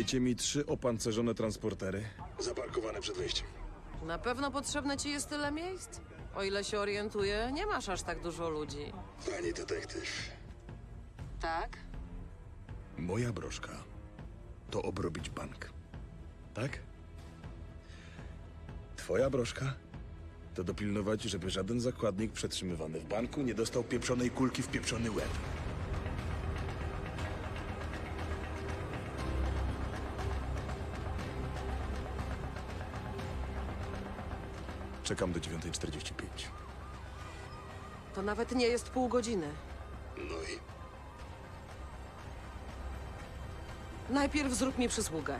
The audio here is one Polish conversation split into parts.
Dajcie mi trzy opancerzone transportery. Zaparkowane przed wejściem. Na pewno potrzebne ci jest tyle miejsc? O ile się orientuję, nie masz aż tak dużo ludzi. Pani detektyw, Tak? moja broszka to obrobić bank. Tak? Twoja broszka to dopilnować, żeby żaden zakładnik przetrzymywany w banku nie dostał pieprzonej kulki w pieprzony łeb. Czekam do 9.45. To nawet nie jest pół godziny. No i Najpierw zrób mi przysługę.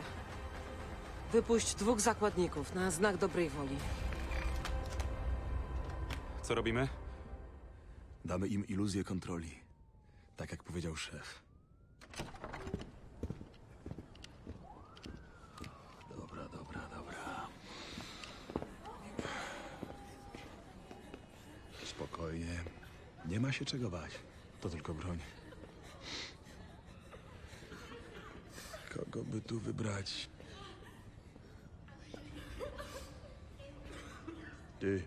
Wypuść dwóch zakładników na znak dobrej woli. Co robimy? damy im iluzję kontroli. Tak jak powiedział szef. Spokojnie. Nie ma się czego bać. To tylko broń. Kogo by tu wybrać? Ty.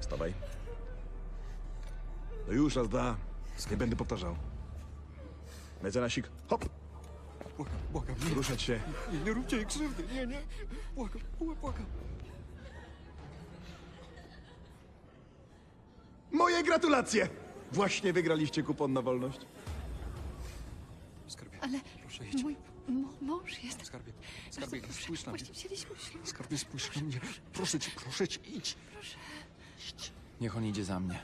Wstawaj. No już, raz, dwa. Nie będę powtarzał. Mecenasik, hop! Błagam, błagam, nie, Ruszać się. nie, nie róbcie jej krzywdy, nie, nie. Błagam, błagam, Moje gratulacje! Właśnie wygraliście kupon na wolność. Skarbie, Ale proszę idź. mój mo- mąż jest... Skarbie, Bardzo skarbie, proszę, spójrz na mnie. Właśnie wzięliśmy ślub. Skarbie, spójrz na mnie. Proszę cię, proszę cię, idź. Proszę. Niech on idzie za mnie.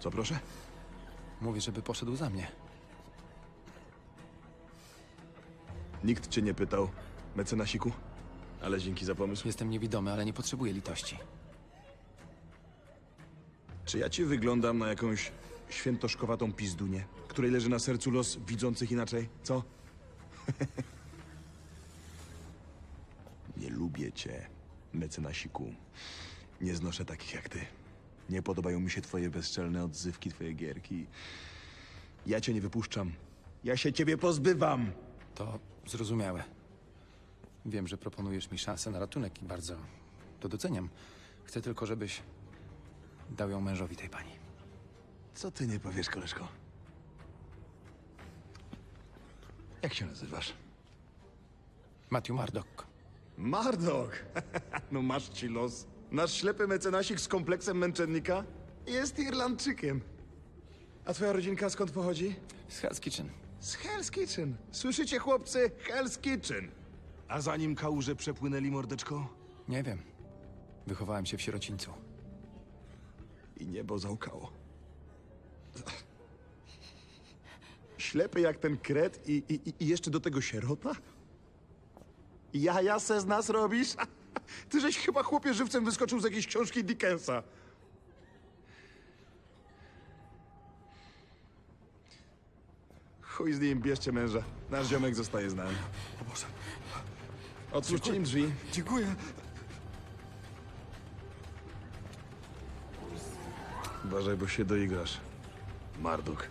Co proszę? Mówię, żeby poszedł za mnie. Nikt cię nie pytał, mecenasiku. Ale dzięki za pomysł. Jestem niewidomy, ale nie potrzebuję litości. Czy ja ci wyglądam na jakąś świętoszkowatą pizdunię, której leży na sercu los widzących inaczej? Co? nie lubię cię, mecenasiku. Nie znoszę takich jak ty. Nie podobają mi się twoje bezczelne odzywki, twoje gierki. Ja cię nie wypuszczam. Ja się ciebie pozbywam. To zrozumiałe. Wiem, że proponujesz mi szansę na ratunek i bardzo to doceniam. Chcę tylko, żebyś dał ją mężowi tej pani. Co ty nie powiesz, koleżko? Jak się nazywasz? Matthew Mardok. Mardok! no masz ci los. Nasz ślepy mecenasik z kompleksem męczennika jest Irlandczykiem. A twoja rodzinka skąd pochodzi? Z Hell's Kitchen. Z Hell's Kitchen. Słyszycie, chłopcy? Hell's Kitchen. A zanim kałuże przepłynęli mordeczko Nie wiem. Wychowałem się w sierocińcu. I niebo załkało. Ślepy jak ten kret i, i, i jeszcze do tego sierota? Ja se z nas robisz? Ty żeś chyba chłopie żywcem wyskoczył z jakiejś książki Dickensa. Chuj z nim, bierzcie męża. Nasz ziomek zostaje z nami. O Boże. Otwórzcie im drzwi. Dziękuję. Uważaj, bo się doigrasz. Marduk.